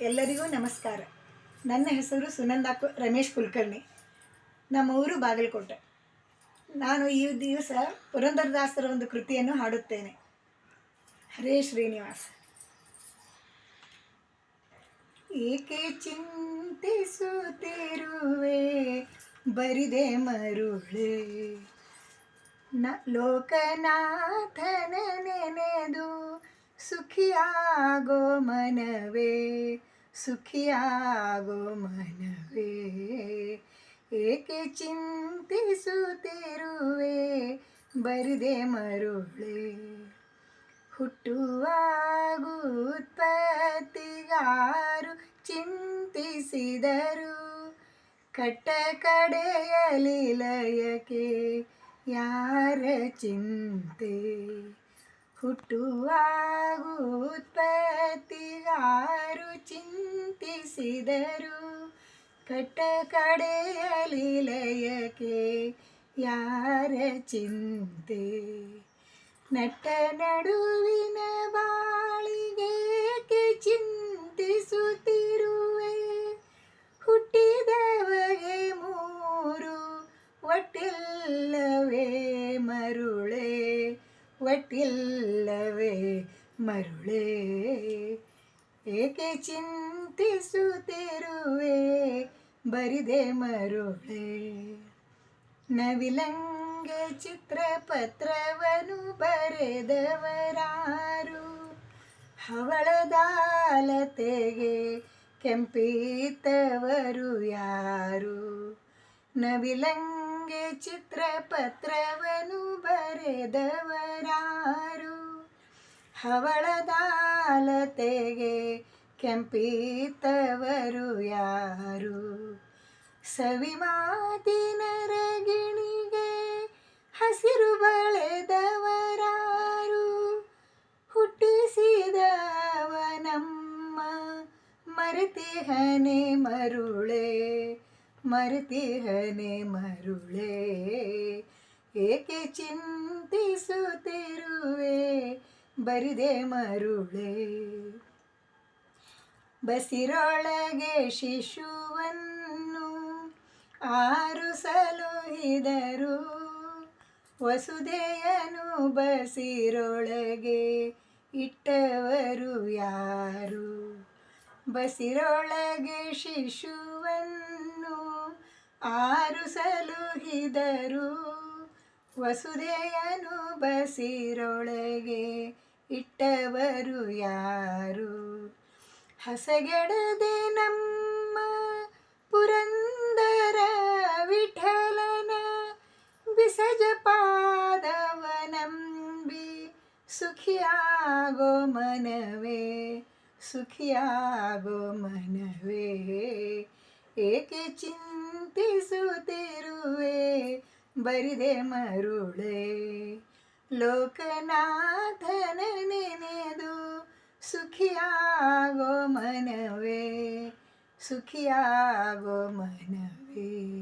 ಎಲ್ಲರಿಗೂ ನಮಸ್ಕಾರ. ನನ್ನ ಹೆಸರು ಸುನಂದಾ ರಮೇಶ್ ಕುಲಕರ್ಣಿ. ನಮ್ಮ ಊರು ಬಾಗಲಕೋಟೆ. ನಾನು ಈ ದಿವಸ ಪುರಂದರದಾಸರ ಒಂದು ಕೃತಿಯನ್ನು ಹಾಡುತ್ತೇನೆ. ಹರೇ ಶ್ರೀನಿವಾಸ. ಏಕೆ ಚಿಂತಿಸುತ್ತಿರುವೆ ಬರಿದೆ ಮರುಳೆ. ನ ಲೋಕನಾಥನ ನೆನೆದು ಸುಖಿಯಾಗೋ ಮನವೇ ಸುಖಿಯಾಗೋ ಮನವೇ. ಏಕೆ ಚಿಂತಿಸುತ್ತಿರುವೆ ಬರಿದೆ ಮರುಳೆ. ಹುಟ್ಟುವಾಗುತ್ಪತ್ತಿಗಾರು ಚಿಂತಿಸಿದರು ಕಟ್ಟ ಲಯಕ್ಕೆ ಯಾರ ಚಿಂತೆ? ಹುಟ್ಟುವಾಗುತ್ಪತ್ತಿಗಾರು ಚಿಂತಿಸಿದರು. ಕಟ್ಟ ಕಡೆಯಲಿ ಲಯಕ್ಕೆ ಯಾರ ಚಿಂತೆ? ನಟ ನಡುವಿನ ಬಾಳಿಗೇಕೆ ಒಟ್ಟಿಲ್ಲವೇ ಮರುಳೇ. ಏಕೆ ಚಿಂತಿಸುತ್ತಿರುವೆ? ಬರಿದೆ ಮರುಳೆ. ನವಿಲಂಗೆ ಚಿತ್ರಪತ್ರವನು ಬರೆದವರಾರು. ಹವಳದಾಲತೆಗೆ ಕೆಂಪಿತವರು ಯಾರು? ನವಿಲಂಗೆ ಚಿತ್ರಪತ್ರವನು ಬರೆದವರಾರು ಹವಳದಾಲತೆಗೆ ಕೆಂಪಿತವರು ಯಾರು? ಸವಿ ಮಾತಿನ ರಗಿಣಿಗೆ ಹಸಿರು ಬಳೆದವರಾರು. ಹುಟ್ಟಿಸಿದವನಮ್ಮ ಮರೆತಿಹನೆ ಮರುಳೆ ಮರೆತಿಹನೆ ಮರುಳೆ. ಏಕೆ ಚಿಂತಿಸುತ್ತಿರುವೆ? ಬರಿದೆ ಮರುಳೆ. ಬಸಿರೊಳಗೆ ಶಿಶುವನ್ನು ಆರು ಸಲುಹಿದರು. ವಸುದೆಯನು ಬಸಿರೊಳಗೆ ಇಟ್ಟವರು ಯಾರು? ಬಸಿರೊಳಗೆ ಶಿಶುವನ್ನು ಆರು ಸಲುಹಿದರು. ವಸುದೆಯನು ಬಸಿರೊಳಗೆ ಇಟ್ಟವರು ಯಾರು? ಹಸಗೆಡದೆ ನಮ್ಮ ಪುರಂದರ ವಿಠಲನ ಬಿಸಜ ಪಾದವನಂಬಿ ಸುಖಿಯಾಗೋ ಮನವೇ ಸುಖಿಯಾಗೋ ಮನವೇ, ಏಕೆ ಚಿಂತಿಸುತ್ತಿರುವೆ? ಬರಿದೆ ಮರುಳೆ. ಲೋಕನಾಥನ ನೆನೆದು ಸುಖಿಯಾಗೋ ಮನವೇ ಸುಖಿಯಾಗೋ ಮನವೇ.